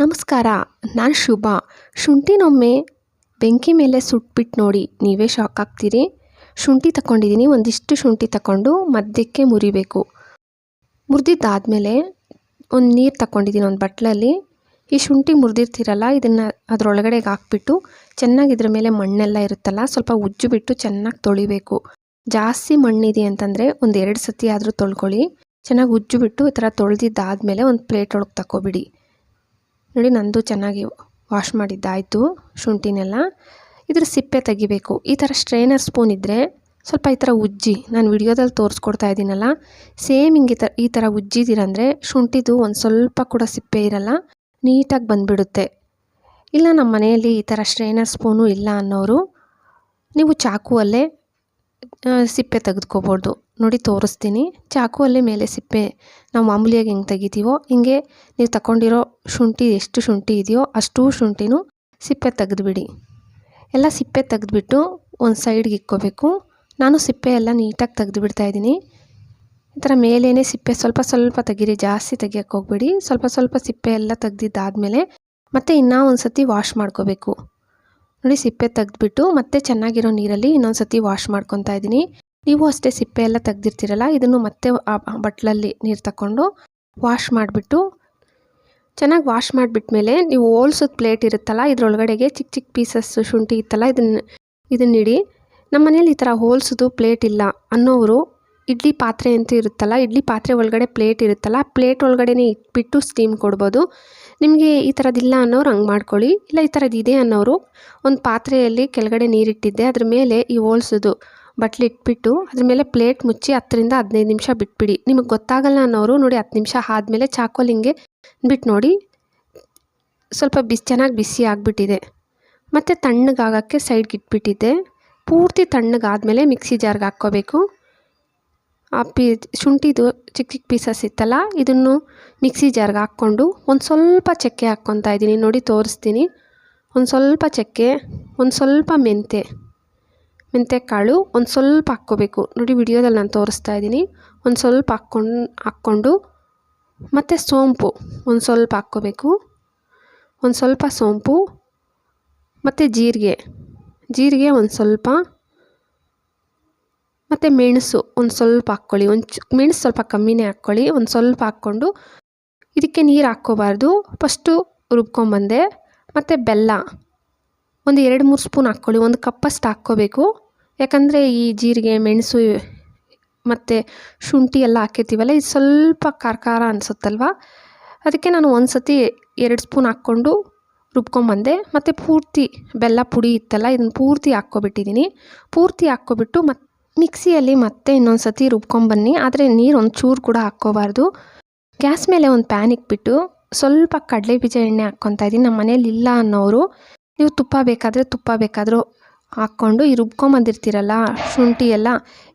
ನಮಸ್ಕಾರ, ನಾನು ಶುಭ. ಶುಂಠಿನೊಮ್ಮೆ ಬೆಂಕಿ ಮೇಲೆ ಸುಟ್ಬಿಟ್ಟು ನೋಡಿ ನೀವೇ ಶಾಕ್ ಆಗ್ತೀರಿ? ಶುಂಠಿ ತಗೊಂಡಿದ್ದೀನಿ ಒಂದಿಷ್ಟು ಶುಂಠಿ ತಗೊಂಡು ಮಧ್ಯಕ್ಕೆ ಮುರಿಬೇಕು. ಮುರಿದಿದ್ದಾದಮೇಲೆ ಒಂದು ನೀರು ತಗೊಂಡಿದ್ದೀನಿ ಒಂದು ಬಟ್ಲಲ್ಲಿ. ಈ ಶುಂಠಿ ಮುರಿದಿರ್ತೀರಲ್ಲ, ಇದನ್ನು ಅದರೊಳಗಡೆ ಹಾಕ್ಬಿಟ್ಟು ಚೆನ್ನಾಗಿ ಇದ್ರ ಮೇಲೆ ಮಣ್ಣೆಲ್ಲ ಇರುತ್ತಲ್ಲ, ಸ್ವಲ್ಪ ಉಜ್ಜು ಬಿಟ್ಟು ಚೆನ್ನಾಗಿ ತೊಳಿಬೇಕು. ಜಾಸ್ತಿ ಮಣ್ಣಿದೆ ಅಂತಂದರೆ ಒಂದು ಎರಡು ಸತಿ ಆದರೂ ತೊಳ್ಕೊಳ್ಳಿ. ಚೆನ್ನಾಗಿ ಉಜ್ಜು ಬಿಟ್ಟು ಈ ಥರ ತೊಳೆದಿದ್ದಾದಮೇಲೆ ಒಂದು ಪ್ಲೇಟ್ ಒಳಗೆ ತಗೊಬಿಡಿ ನೋಡಿ, ನಂದು ಚೆನ್ನಾಗಿ ವಾಶ್ ಮಾಡಿದ್ದಾಯಿತು ಶುಂಠಿನೆಲ್ಲ. ಇದ್ರ ಸಿಪ್ಪೆ ತೆಗಿಬೇಕು. ಈ ಥರ ಸ್ಟ್ರೈನರ್ ಸ್ಪೂನ್ ಇದ್ದರೆ ಸ್ವಲ್ಪ ಈ ಥರ ಉಜ್ಜಿ, ನಾನು ವಿಡಿಯೋದಲ್ಲಿ ತೋರಿಸ್ಕೊಡ್ತಾ ಇದ್ದೀನಲ್ಲ ಸೇಮ್ ಹಿಂಗೆ ಥರ ಈ ಥರ ಉಜ್ಜಿದ್ದೀರಂದರೆ ಶುಂಠಿದು ಒಂದು ಸ್ವಲ್ಪ ಕೂಡ ಸಿಪ್ಪೆ ಇರಲ್ಲ, ನೀಟಾಗಿ ಬಂದುಬಿಡುತ್ತೆ. ಇಲ್ಲ ನಮ್ಮ ಮನೆಯಲ್ಲಿ ಈ ಥರ ಸ್ಟ್ರೈನರ್ ಸ್ಪೂನು ಇಲ್ಲ ಅನ್ನೋರು, ನೀವು ಚಾಕುವಲ್ಲೇ ಸಿಪ್ಪೆ ತೆಗೆದುಕೋಬೋದು. ನೋಡಿ ತೋರಿಸ್ತೀನಿ. ಚಾಕು ಅಲ್ಲಿ ಮೇಲೆ ಸಿಪ್ಪೆ. ನಾವು ಮಾಮೂಲಿಯಾಗಿ ಹೆಂಗೆ ತೆಗಿತೀವೋ, ಹಿಂಗೆ ನೀವು ತಗೊಂಡಿರೋ ಶುಂಠಿ ಎಷ್ಟು ಶುಂಠಿ ಇದೆಯೋ ಅಷ್ಟು ಶುಂಠಿನೂ ಸಿಪ್ಪೆ ತೆಗೆದುಬಿಡಿ. ಎಲ್ಲ ಸಿಪ್ಪೆ ತೆಗೆದುಬಿಟ್ಟು ಒಂದು ಸೈಡ್ಗೆ ಇಕ್ಕೋಬೇಕು. ನಾನು ಸಿಪ್ಪೆ ಎಲ್ಲ ನೀಟಾಗಿ ತೆಗೆದುಬಿಡ್ತಾ ಇದ್ದೀನಿ. ಈ ಥರ ಮೇಲೇ ಸಿಪ್ಪೆ ಸ್ವಲ್ಪ ಸ್ವಲ್ಪ ತೆಗೀರಿ, ಜಾಸ್ತಿ ತೆಗಿಯೋಕ್ಕೆ ಹೋಗ್ಬೇಡಿ. ಸ್ವಲ್ಪ ಸ್ವಲ್ಪ ಸಿಪ್ಪೆ ಎಲ್ಲ ತೆಗ್ದಿದ್ದಾದಮೇಲೆ ಮತ್ತೆ ಇನ್ನೂ ಒಂದು ಸತಿ ವಾಶ್ ಮಾಡ್ಕೋಬೇಕು. ನೋಡಿ ಸಿಪ್ಪೆ ತೆಗೆದ್ಬಿಟ್ಟು ಮತ್ತೆ ಚೆನ್ನಾಗಿರೋ ನೀರಲ್ಲಿ ಇನ್ನೊಂದು ಸತಿ ವಾಶ್ ಮಾಡ್ಕೊತಾ ಇದ್ದೀನಿ. ನೀವು ಅಷ್ಟೇ ಸಿಪ್ಪೆ ಎಲ್ಲ ತೆಗ್ದಿರ್ತೀರಲ್ಲ, ಇದನ್ನು ಮತ್ತೆ ಬಟ್ಲಲ್ಲಿ ನೀರು ತಗೊಂಡು ವಾಶ್ ಮಾಡಿಬಿಟ್ಟು, ಚೆನ್ನಾಗಿ ವಾಶ್ ಮಾಡಿಬಿಟ್ಮೇಲೆ ನೀವು ಹೋಲ್ಸೋದು ಪ್ಲೇಟ್ ಇರುತ್ತಲ್ಲ, ಇದರೊಳಗಡೆಗೆ ಚಿಕ್ಕ ಚಿಕ್ಕ ಪೀಸಸ್ಸು ಶುಂಠಿ ಇತ್ತಲ್ಲ ಇದನ್ನು ಇದನ್ನಿಡಿ. ನಮ್ಮ ಮನೇಲಿ ಈ ಥರ ಹೋಲ್ಸೋದು ಪ್ಲೇಟ್ ಇಲ್ಲ ಅನ್ನೋರು ಇಡ್ಲಿ ಪಾತ್ರೆ ಅಂತ ಇರುತ್ತಲ್ಲ, ಇಡ್ಲಿ ಪಾತ್ರೆ ಒಳಗಡೆ ಪ್ಲೇಟ್ ಇರುತ್ತಲ್ಲ ಪ್ಲೇಟ್ ಒಳಗಡೆನೇ ಇಟ್ಬಿಟ್ಟು ಸ್ಟೀಮ್ ಕೊಡ್ಬೋದು. ನಿಮಗೆ ಈ ಥರದ್ದಿಲ್ಲ ಅನ್ನೋರು ಹಂಗೆ ಮಾಡ್ಕೊಳ್ಳಿ, ಇಲ್ಲ ಈ ಥರದ್ದು ಇದೆ ಅನ್ನೋರು ಒಂದು ಪಾತ್ರೆಯಲ್ಲಿ ಕೆಳಗಡೆ ನೀರಿಟ್ಟಿದ್ದೆ, ಅದ್ರ ಮೇಲೆ ಈ ಹೋಲ್ಸೋದು ಬಟ್ಲು ಇಟ್ಬಿಟ್ಟು ಅದ್ರ ಮೇಲೆ ಪ್ಲೇಟ್ ಮುಚ್ಚಿ ಹತ್ತರಿಂದ ಹದಿನೈದು ನಿಮಿಷ ಬಿಟ್ಬಿಡಿ. ನಿಮಗೆ ಗೊತ್ತಾಗಲ್ಲ ಅನ್ನೋರು ನೋಡಿ ಹತ್ತು ನಿಮಿಷ ಆದಮೇಲೆ ಚಾಕೋಲ್ ಹಿಂಗೆ ಬಿಟ್ಟು ನೋಡಿ. ಸ್ವಲ್ಪ ಬಿಸಿ, ಚೆನ್ನಾಗಿ ಬಿಸಿ ಆಗಿಬಿಟ್ಟಿದೆ. ಮತ್ತು ತಣ್ಣಗಾಗೋಕ್ಕೆ ಸೈಡ್ಗೆ ಇಟ್ಬಿಟ್ಟಿದ್ದೆ. ಪೂರ್ತಿ ತಣ್ಣಗಾದಮೇಲೆ ಮಿಕ್ಸಿ ಜಾರ್ಗೆ ಹಾಕ್ಕೋಬೇಕು. ಆ ಪೀ, ಶುಂಠಿದು ಚಿಕ್ಕ ಚಿಕ್ಕ ಪೀಸಸ್ ಇತ್ತಲ್ಲ, ಇದನ್ನು ಮಿಕ್ಸಿ ಜಾರ್ಗೆ ಹಾಕ್ಕೊಂಡು ಒಂದು ಸ್ವಲ್ಪ ಚಕ್ಕೆ ಹಾಕ್ಕೊತಾ ಇದ್ದೀನಿ. ನೋಡಿ, ತೋರಿಸ್ತೀನಿ. ಒಂದು ಸ್ವಲ್ಪ ಚಕ್ಕೆ, ಒಂದು ಸ್ವಲ್ಪ ಮೆಂತೆ ಮೆಂತೆ ಕಾಳು ಒಂದು ಸ್ವಲ್ಪ ಹಾಕ್ಕೋಬೇಕು. ನೋಡಿ ವಿಡಿಯೋದಲ್ಲಿ ನಾನು ತೋರಿಸ್ತಾ ಇದ್ದೀನಿ. ಒಂದು ಸ್ವಲ್ಪ ಹಾಕ್ಕೊಂಡು ಹಾಕ್ಕೊಂಡು ಮತ್ತು ಸೋಂಪು ಒಂದು ಸ್ವಲ್ಪ ಹಾಕ್ಕೋಬೇಕು. ಒಂದು ಸ್ವಲ್ಪ ಸೋಂಪು, ಮತ್ತು ಜೀರಿಗೆ. ಜೀರಿಗೆ ಒಂದು ಸ್ವಲ್ಪ, ಮತ್ತು ಮೆಣಸು ಒಂದು ಸ್ವಲ್ಪ ಹಾಕ್ಕೊಳ್ಳಿ. ಒಂದು ಮೆಣಸು ಸ್ವಲ್ಪ ಕಮ್ಮಿನೇ ಹಾಕ್ಕೊಳ್ಳಿ. ಒಂದು ಸ್ವಲ್ಪ ಹಾಕ್ಕೊಂಡು ಇದಕ್ಕೆ ನೀರು ಹಾಕ್ಕೋಬಾರ್ದು. ಫಸ್ಟು ರುಬ್ಕೊಂಬಂದೆ, ಮತ್ತು ಬೆಲ್ಲ ಒಂದು ಎರಡು ಮೂರು ಸ್ಪೂನ್ ಹಾಕ್ಕೊಳ್ಳಿ. ಒಂದು ಕಪ್ಪಷ್ಟು ಹಾಕ್ಕೋಬೇಕು. ಯಾಕಂದರೆ ಈ ಜೀರಿಗೆ, ಮೆಣಸು ಮತ್ತು ಶುಂಠಿ ಎಲ್ಲ ಹಾಕಿರ್ತೀವಲ್ಲ, ಇದು ಸ್ವಲ್ಪ ಖಾರ ಖಾರ ಅನಿಸುತ್ತಲ್ವ? ಅದಕ್ಕೆ ನಾನು ಒಂದು ಸತಿ ಎರಡು ಸ್ಪೂನ್ ಹಾಕ್ಕೊಂಡು ರುಬ್ಕೊಂಬಂದೆ, ಮತ್ತು ಪೂರ್ತಿ ಬೆಲ್ಲ ಪುಡಿ ಇತ್ತಲ್ಲ, ಇದನ್ನು ಪೂರ್ತಿ ಹಾಕ್ಕೊಬಿಟ್ಟಿದ್ದೀನಿ ಪೂರ್ತಿ ಹಾಕ್ಕೊಬಿಟ್ಟು ಮತ್ತು ಮಿಕ್ಸಿಯಲ್ಲಿ ಮತ್ತೆ ಇನ್ನೊಂದು ಸತಿ ರುಬ್ಕೊಂಬನ್ನಿ, ಆದರೆ ನೀರು ಒಂದು ಚೂರು ಕೂಡ ಹಾಕ್ಕೋಬಾರ್ದು. ಗ್ಯಾಸ್ ಮೇಲೆ ಒಂದು ಪ್ಯಾನ್ ಇಕ್ಬಿಟ್ಟು ಸ್ವಲ್ಪ ಕಡಲೆ ಬೀಜ ಎಣ್ಣೆ ಹಾಕ್ಕೊತಾ ಇದ್ದೀನಿ ನಮ್ಮ ಮನೇಲಿ ಇಲ್ಲ ಅನ್ನೋರು ನೀವು ತುಪ್ಪ ಬೇಕಾದರೆ ತುಪ್ಪ ಬೇಕಾದರೂ ಹಾಕ್ಕೊಂಡು ಈ ರುಬ್ಕೊಂಬಂದಿರ್ತೀರಲ್ಲ ಶುಂಠಿ ಎಲ್ಲ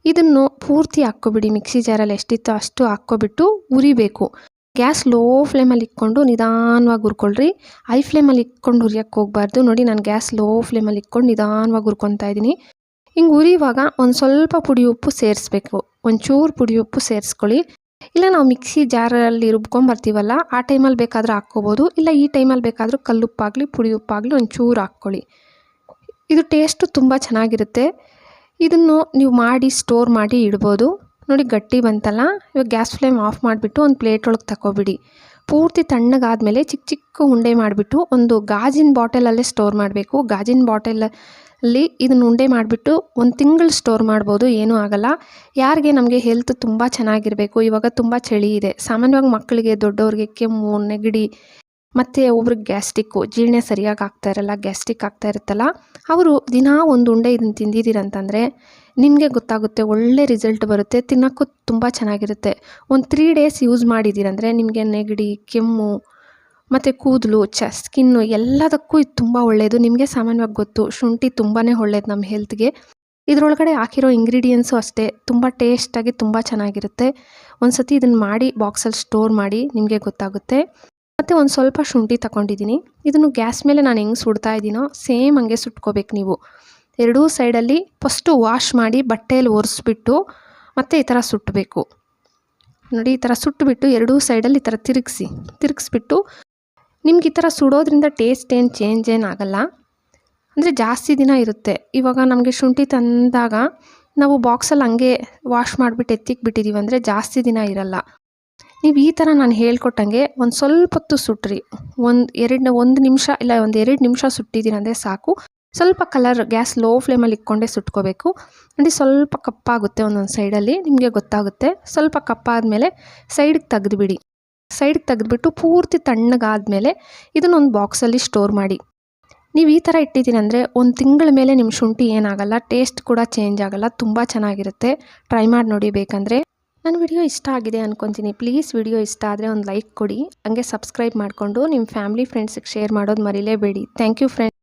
ಇದನ್ನು ಪೂರ್ತಿ ಹಾಕ್ಕೊಬಿಡಿ. ಮಿಕ್ಸಿ ಜಾರಲ್ಲಿ ಎಷ್ಟಿತ್ತೋ ಅಷ್ಟು ಹಾಕ್ಕೊಬಿಟ್ಟು ಉರಿಬೇಕು. ಗ್ಯಾಸ್ ಲೋ ಫ್ಲೇಮಲ್ಲಿ ಇಟ್ಕೊಂಡು ನಿಧಾನವಾಗಿ ಹುರ್ಕೊಳ್ರಿ. ಹೈ ಫ್ಲೇಮಲ್ಲಿ ಇಟ್ಕೊಂಡು ಹುರಿಯೋಕ್ಕೆ ಹೋಗ್ಬಾರ್ದು. ನೋಡಿ, ನಾನು ಗ್ಯಾಸ್ ಲೋ ಫ್ಲೇಮಲ್ಲಿ ಇಟ್ಕೊಂಡು ನಿಧಾನವಾಗಿ ಹುರ್ಕೊತಾ ಇದ್ದೀನಿ. ಹಿಂಗೆ ಉರಿಯುವಾಗ ಒಂದು ಸ್ವಲ್ಪ ಪುಡಿ ಉಪ್ಪು ಸೇರಿಸ್ಬೇಕು. ಒಂಚೂರು ಪುಡಿ ಉಪ್ಪು ಸೇರಿಸ್ಕೊಳ್ಳಿ. ಇಲ್ಲ, ನಾವು ಮಿಕ್ಸಿ ಜಾರಲ್ಲಿ ರುಬ್ಕೊಂಬರ್ತೀವಲ್ಲ, ಆ ಟೈಮಲ್ಲಿ ಬೇಕಾದರೂ ಹಾಕ್ಕೋಬೋದು. ಇಲ್ಲ, ಈ ಟೈಮಲ್ಲಿ ಬೇಕಾದರೂ ಕಲ್ಲುಪ್ಪಾಗಲಿ, ಪುಡಿ ಉಪ್ಪಾಗಲಿ ಒಂಚೂರು ಹಾಕ್ಕೊಳ್ಳಿ. ಇದು ಟೇಸ್ಟು ತುಂಬ ಚೆನ್ನಾಗಿರುತ್ತೆ. ಇದನ್ನು ನೀವು ಮಾಡಿ ಸ್ಟೋರ್ ಮಾಡಿ ಇಡ್ಬೋದು. ನೋಡಿ ಗಟ್ಟಿ ಬಂತಲ್ಲ? ಇವಾಗ ಗ್ಯಾಸ್ ಫ್ಲೇಮ್ ಆಫ್ ಮಾಡಿಬಿಟ್ಟು ಒಂದು ಪ್ಲೇಟ್ ಒಳಗೆ ತಗೋಬಿಡಿ ಪೂರ್ತಿ ತಣ್ಣಗಾದಮೇಲೆ ಚಿಕ್ಕ ಚಿಕ್ಕ ಉಂಡೆ ಮಾಡಿಬಿಟ್ಟು ಒಂದು ಗಾಜಿನ ಬಾಟಲಲ್ಲೇ ಸ್ಟೋರ್ ಮಾಡಬೇಕು. ಗಾಜಿನ ಬಾಟಲಲ್ಲಿ ಇದನ್ನು ಉಂಡೆ ಮಾಡಿಬಿಟ್ಟು ಒಂದು ತಿಂಗಳು ಸ್ಟೋರ್ ಮಾಡ್ಬೋದು, ಏನೂ ಆಗಲ್ಲ. ಯಾರಿಗೆ ನಮಗೆ ಹೆಲ್ತ್ ತುಂಬ ಚೆನ್ನಾಗಿರಬೇಕು, ಇವಾಗ ತುಂಬ ಚಳಿ ಇದೆ. ಸಾಮಾನ್ಯವಾಗಿ ಮಕ್ಕಳಿಗೆ ದೊಡ್ಡವ್ರಿಗೆ ಕೆಮ್ಮು, ನೆಗಡಿ ಮತ್ತು ಒಬ್ರಿಗೆ ಗ್ಯಾಸ್ಟಿಕ್ಕು ಜೀರ್ಣೆ ಸರಿಯಾಗಿ ಆಗ್ತಾ ಇರಲ್ಲ ಗ್ಯಾಸ್ಟಿಕ್ ಆಗ್ತಾ ಇರುತ್ತಲ್ಲ, ಅವರು ದಿನಾ ಒಂದು ಉಂಡೆ ಇದನ್ನು ತಿಂದಿದ್ದೀರಂತಂದರೆ ನಿಮಗೆ ಗೊತ್ತಾಗುತ್ತೆ, ಒಳ್ಳೆ ರಿಸಲ್ಟ್ ಬರುತ್ತೆ, ತಿನ್ನೋಕ್ಕೂ ತುಂಬ ಚೆನ್ನಾಗಿರುತ್ತೆ. ಒಂದು ತ್ರೀ ಡೇಸ್ ಯೂಸ್ ಮಾಡಿದ್ದೀರಂದರೆ ನಿಮಗೆ ನೆಗಡಿ, ಕೆಮ್ಮು, ಮತ್ತು ಕೂದಲು ಚ ಸ್ಕಿನ್ನು ಎಲ್ಲದಕ್ಕೂ ಇದು ತುಂಬ ಒಳ್ಳೆಯದು ನಿಮಗೆ ಸಾಮಾನ್ಯವಾಗಿ ಗೊತ್ತು, ಶುಂಠಿ ತುಂಬಾ ಒಳ್ಳೇದು ನಮ್ಮ ಹೆಲ್ತ್ಗೆ ಇದರೊಳಗಡೆ ಹಾಕಿರೋ ಇಂಗ್ರೀಡಿಯೆಂಟ್ಸು ಅಷ್ಟೇ, ತುಂಬ ಟೇಸ್ಟಾಗಿ ತುಂಬ ಚೆನ್ನಾಗಿರುತ್ತೆ. ಒಂದು ಸತಿ ಇದನ್ನು ಮಾಡಿ ಬಾಕ್ಸಲ್ಲಿ ಸ್ಟೋರ್ ಮಾಡಿ, ನಿಮಗೆ ಗೊತ್ತಾಗುತ್ತೆ. ಮತ್ತು ಒಂದು ಸ್ವಲ್ಪ ಶುಂಠಿ ತಗೊಂಡಿದ್ದೀನಿ. ಇದನ್ನು ಗ್ಯಾಸ್ ಮೇಲೆ ನಾನು ಹೆಂಗೆ ಸುಡ್ತಾ ಇದ್ದೀನೋ ಸೇಮ್ ಹಂಗೆ ಸುಟ್ಕೋಬೇಕು ನೀವು. ಎರಡೂ ಸೈಡಲ್ಲಿ ಫಸ್ಟು ವಾಶ್ ಮಾಡಿ ಬಟ್ಟೆಯಲ್ಲಿ ಒರೆಸ್ಬಿಟ್ಟು ಮತ್ತು ಈ ಥರ ಸುಟ್ಟಬೇಕು ನೋಡಿ ಈ ಥರ ಸುಟ್ಟುಬಿಟ್ಟು ಎರಡೂ ಸೈಡಲ್ಲಿ ಈ ಥರ ತಿರುಗಿಸಿ. ತಿರುಗಿಸ್ಬಿಟ್ಟು ನಿಮ್ಗೆ ಈ ಥರ ಸುಡೋದ್ರಿಂದ ಟೇಸ್ಟ್ ಏನು ಚೇಂಜ್ ಏನಾಗಲ್ಲ ಅಂದರೆ ಜಾಸ್ತಿ ದಿನ ಇರುತ್ತೆ. ಇವಾಗ ನಮಗೆ ಶುಂಠಿ ತಂದಾಗ ನಾವು ಬಾಕ್ಸಲ್ಲಿ ಹಂಗೆ ವಾಶ್ ಮಾಡಿಬಿಟ್ಟು ಎತ್ತಿಕ್ಬಿಟ್ಟಿದ್ದೀವಿ ಅಂದರೆ ಜಾಸ್ತಿ ದಿನ ಇರಲ್ಲ. ನೀವು ಈ ಥರ ನಾನು ಹೇಳ್ಕೊಟ್ಟಂಗೆ ಒಂದು ಸ್ವಲ್ಪ ಹೊತ್ತು ಸುಟ್ರಿ. ಒಂದು ಎರಡು, ಒಂದು ನಿಮಿಷ ಇಲ್ಲ, ಒಂದು ಎರಡು ನಿಮಿಷ ಸುಟ್ಟಿದ್ದೀನಿ ಅಂದರೆ ಸಾಕು. ಸ್ವಲ್ಪ ಕಲರ್ ಗ್ಯಾಸ್ ಲೋ ಫ್ಲೇಮಲ್ಲಿ ಇಟ್ಕೊಂಡೇ ಸುಟ್ಕೋಬೇಕು. ಅಂದರೆ ಸ್ವಲ್ಪ ಕಪ್ಪಾಗುತ್ತೆ ಒಂದೊಂದು ಸೈಡಲ್ಲಿ ನಿಮಗೆ ಗೊತ್ತಾಗುತ್ತೆ. ಸ್ವಲ್ಪ ಕಪ್ಪಾದಮೇಲೆ ಸೈಡಿಗೆ ತೆಗೆದುಬಿಡಿ. ಸೈಡಿಗೆ ತೆಗೆದುಬಿಟ್ಟು ಪೂರ್ತಿ ತಣ್ಣಗಾದಮೇಲೆ ಇದನ್ನೊಂದು ಬಾಕ್ಸಲ್ಲಿ ಸ್ಟೋರ್ ಮಾಡಿ. ನೀವು ಈ ಥರ ಇಟ್ಟಿದ್ದೀನಿ ಅಂದರೆ ಒಂದು ತಿಂಗಳ ಮೇಲೆ ನಿಮ್ಮ ಶುಂಠಿ ಏನಾಗಲ್ಲ ಟೇಸ್ಟ್ ಕೂಡ ಚೇಂಜ್ ಆಗಲ್ಲ, ತುಂಬ ಚೆನ್ನಾಗಿರುತ್ತೆ. ಟ್ರೈ ಮಾಡಿ ನೋಡಿ ಬೇಕಂದರೆ. ನನ್ನ ವಿಡಿಯೋ ಇಷ್ಟ ಆಗಿದೆ ಅನ್ಕೊತೀನಿ. ಪ್ಲೀಸ್ ವಿಡಿಯೋ ಇಷ್ಟ ಆದರೆ ಒಂದು ಲೈಕ್ ಕೊಡಿ. ಹಂಗೆ ಸಬ್ಸ್ಕ್ರೈಬ್ ಮಾಡಿಕೊಂಡು ನಿಮ್ಮ ಫ್ಯಾಮಿಲಿ, ಫ್ರೆಂಡ್ಸಿಗೆ ಶೇರ್ ಮಾಡೋದು ಮರಿಲೇಬೇಡಿ. Thank you friend